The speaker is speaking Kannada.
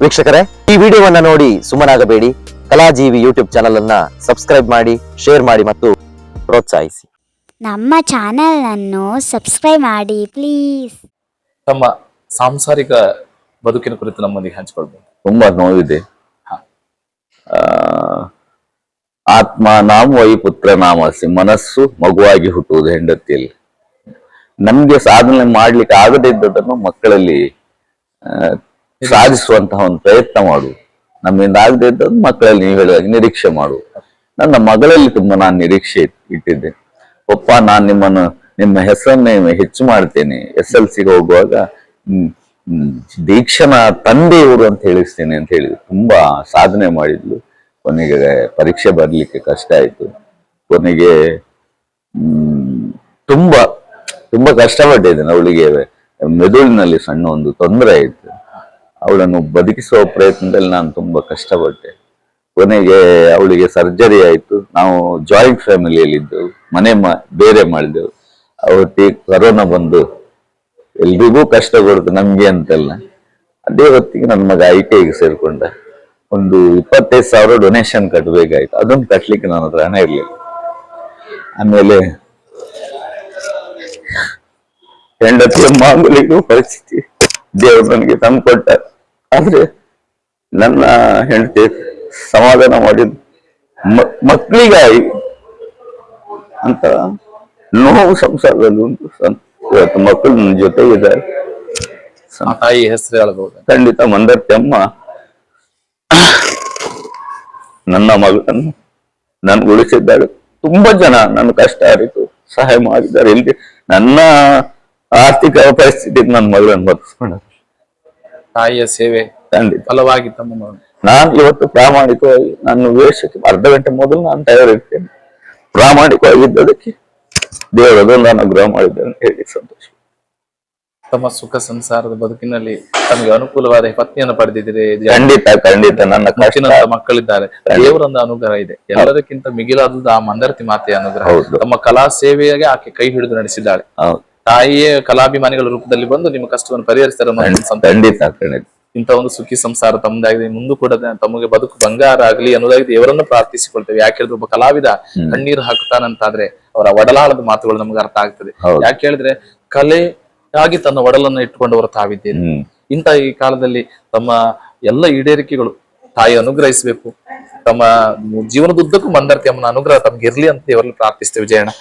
ವೀಕ್ಷಕರೇ ಈ ವಿಡಿಯೋವನ್ನ ನೋಡಿ ಸುಮ್ಮನಾಗಬೇಡಿ. ಕಲಾಜೀವಿ ಯೂಟ್ಯೂಬ್ ಚಾನಲ್ ಅನ್ನ ಸಬ್ಸ್ಕ್ರೈಬ್ ಮಾಡಿ ಶೇರ್ ಮಾಡಿ ಮತ್ತು ಪ್ರೋತ್ಸಾಹಿಸಿ. ನಮ್ಮ ಚಾನೆಲನ್ನು ಸಬ್ಸ್ಕ್ರೈಬ್ ಮಾಡಿ ಪ್ಲೀಸ್ ತಮ್ಮ ಸಾಂಸಾರಿಕ ಬದುಕಿನ ಕುರಿತು ನಮ್ಮೊಂದಿಗೆ ಹಂಚಿಕೊಳ್ಬೋದು. ತುಂಬಾ ನೋವಿದೆ. ಹಾ. ಆ, ಆತ್ಮ ನಾಮ ವೈ ಪುತ್ರ ನಾಮಸಿ ಮನಸ್ಸು ಮಗುವಾಗಿ ಹುಟ್ಟುವುದು ಹೆಂಡತಿಯಲ್ಲಿ. ನಮ್ಗೆ ಸಾಧನೆ ಮಾಡ್ಲಿಕ್ಕೆ ಆಗದೇ ಇದ್ದದನ್ನು ಮಕ್ಕಳಲ್ಲಿ ಆ, ಸಾಧಿಸುವಂತಹ ಒಂದು ಪ್ರಯತ್ನ ಮಾಡು. ನಮ್ಮಿಂದ ಆಗದೆ ಇದ್ದದ್ದು ಮಕ್ಕಳಲ್ಲಿ ನೀವು ಹೇಳುವಾಗ ನಿರೀಕ್ಷೆ ಮಾಡು. ನನ್ನ ಮಗಳಲ್ಲಿ ತುಂಬಾ ನಾನು ನಿರೀಕ್ಷೆ ಇಟ್ಟಿದ್ದೆ. ಒಪ್ಪ, ನಾನು ನಿಮ್ಮನ್ನು, ನಿಮ್ಮ ಹೆಸರನ್ನೇ ಹೆಚ್ಚು ಮಾಡ್ತೇನೆ. ಎಸ್ ಎಲ್ ಸಿಗೆ ಹೋಗುವಾಗ ದೀಕ್ಷನ ತಂದೆ ಇವರು ಅಂತ ಹೇಳಿಸ್ತೇನೆ ಅಂತ ಹೇಳಿದ್ರು. ತುಂಬಾ ಸಾಧನೆ ಮಾಡಿದ್ಲು. ಕೊನೆಗೆ ಪರೀಕ್ಷೆ ಬರ್ಲಿಕ್ಕೆ ಕಷ್ಟ ಆಯ್ತು. ಕೊನೆಗೆ ತುಂಬಾ ತುಂಬಾ ಕಷ್ಟಪಟ್ಟಿದ್ದೇನೆ ಅವಳಿಗೆ. ಮೆದುಳಿನಲ್ಲಿ ಸಣ್ಣ ಒಂದು ತೊಂದರೆ ಆಯ್ತು. ಅವಳನ್ನು ಬದುಕಿಸುವ ಪ್ರಯತ್ನದಲ್ಲಿ ನಾನು ತುಂಬಾ ಕಷ್ಟಪಟ್ಟೆ. ಕೊನೆಗೆ ಅವಳಿಗೆ ಸರ್ಜರಿ ಆಯಿತು. ನಾವು ಜಾಯಿಂಟ್ ಫ್ಯಾಮಿಲಿಯಲ್ಲಿದ್ದೆವು ಮನೆ ಮಾ, ಬೇರೆ ಮಾಡಿದೆವು. ಅವತ್ತಿಗೆ ಕರೋನಾ ಬಂದು ಎಲ್ರಿಗೂ ಕಷ್ಟ ಕೊಡ್ತು ನಮಗೆ ಅಂತಲ್ಲ. ಅದೇ ಹೊತ್ತಿಗೆ ನನ್ನ ಮಗ ಐ ಟಿ ಐಗೆ ಸೇರಿಕೊಂಡ. ಒಂದು ಇಪ್ಪತ್ತೈದು ಸಾವಿರ ಡೊನೇಷನ್ ಕಟ್ಟಬೇಕಾಯ್ತು ಅದನ್ನು ಕಟ್ಟಲಿಕ್ಕೆ ನನ್ನ ಹತ್ರ ಹಣ ಇರಲಿಲ್ಲ. ಆಮೇಲೆ ಹೆಂಡತಿಯ ಮಾಮೂಲಿಗೂ ಪರಿಸ್ಥಿತಿ ದೇವರು ನನಗೆ ತಂದ್ಕೊಟ್ಟ. ಆದ್ರೆ ನನ್ನ ಹೆಂಡತಿ ಸಮಾಧಾನ ಮಾಡಿದ್ ಮಕ್ಕಳಿಗಾಯಿ ಅಂತ ನೋವು ಸಂಸಾರದಲ್ಲಿ ಉಂಟು ಇವತ್ತು ಮಕ್ಕಳು ನನ್ನ ಜೊತೆ ಇದ್ದಾರೆ. ತಾಯಿ ಹೆಸರು ಹೇಳಬಹುದು ಖಂಡಿತ ಮಂದರ್ತಿ ಅಮ್ಮ ನನ್ನ ಮಗನನ್ನು ನಾನು ಉಳಿಸಿದ್ದಾಳೆ ತುಂಬಾ ಜನ ನನ್ನ ಕಷ್ಟ ಅರಿತು ಸಹಾಯ ಮಾಡಿದ್ದಾರೆ. ಇಲ್ಲಿ ನನ್ನ ಆರ್ಥಿಕ ಪರಿಸ್ಥಿತಿಗೆ ನನ್ನ ಮಗಳನ್ನು ಬದುಕಿಸ್ಕೊಂಡ ತಾಯಿಯ ಸೇವೆ ಖಂಡಿತ. ಫಲವಾಗಿ ತಮ್ಮ ನಾನು ಇವತ್ತು ಪ್ರಾಮಾಣಿಕವಾಗಿ ನನ್ನ ವೇಷಕ್ಕೆ ಅರ್ಧ ಗಂಟೆ ಮೊದಲು ನಾನು ತಯಾರಿರ್ತೇನೆ. ಪ್ರಾಮಾಣಿಕವಾಗಿದ್ದದಕ್ಕೆ ದೇವರದ ಅದೊಂದು ಅನುಗ್ರಹ ಮಾಡಿದ್ದೇನೆ ಹೇಳಿ ಸಂತೋಷ. ತಮ್ಮ ಸುಖ ಸಂಸಾರದ ಬದುಕಿನಲ್ಲಿ ತಮಗೆ ಅನುಕೂಲವಾದ ಪತ್ನಿಯನ್ನು ಪಡೆದಿದ್ದೀರಿ. ಖಂಡಿತ ಖಂಡಿತ. ನನ್ನ ಕಷ್ಟ ಮಕ್ಕಳಿದ್ದಾರೆ. ದೇವರೊಂದು ಅನುಗ್ರಹ ಇದೆ. ಎಲ್ಲದಕ್ಕಿಂತ ಮಿಗಿಲಾದದ್ದು ಆ ಮಂದರತಿ ಮಾತೆಯ ಅನುಗ್ರಹ. ತಮ್ಮ ಕಲಾ ಸೇವೆಯಾಗೆ ಆಕೆ ಕೈ ಹಿಡಿದು ನಡೆಸಿದ್ದಾಳೆ. ತಾಯಿಯೇ ಕಲಾಭಿಮಾನಿಗಳ ರೂಪದಲ್ಲಿ ಬಂದು ನಿಮ್ಮ ಕಷ್ಟವನ್ನು ಪರಿಹರಿಸ್ತಾರೆ ಖಂಡಿತ ಖಂಡಿತ ಇಂಥ ಒಂದು ಸುಖಿ ಸಂಸಾರ ತಮ್ಮದಾಗಿದೆ ಮುಂದೂ ಕೂಡ ತಮಗೆ ಬದುಕು ಬಂಗಾರ ಆಗಲಿ ಅನ್ನೋದಾಗಿ ದೇವರನ್ನು ಪ್ರಾರ್ಥಿಸಿಕೊಳ್ತೇವೆ. ಯಾಕೆ ಹೇಳಿದ್ರೆ ಒಬ್ಬ ಕಲಾವಿದ ಕಣ್ಣೀರು ಹಾಕುತ್ತಾನಂತಾದ್ರೆ ಅವರ ಒಡಲಾಳದ ಮಾತುಗಳು ನಮ್ಗೆ ಅರ್ಥ ಆಗ್ತದೆ. ಯಾಕೆ ಹೇಳಿದ್ರೆ ಕಲೆಯಾಗಿ ತನ್ನ ಒಡಲನ್ನು ಇಟ್ಟುಕೊಂಡವರು ತಾವಿದ್ದೀರಿ ತಾವಿದ್ದೇನೆ. ಇಂಥ ಈ ಕಾಲದಲ್ಲಿ ತಮ್ಮ ಎಲ್ಲ ಈಡೇರಿಕೆಗಳು ತಾಯಿ ಅನುಗ್ರಹಿಸಬೇಕು. ತಮ್ಮ ಜೀವನದುದ್ದಕ್ಕೂ ಮಂದರ್ತಿ ಅಮ್ಮನ ಅನುಗ್ರಹ ತಮ್ಗೆ ಇರ್ಲಿ ಅಂತ ದೇವರಲ್ಲಿ ಪ್ರಾರ್ಥಿಸ್ತೇವೆ. ಜಯಣ್ಣ.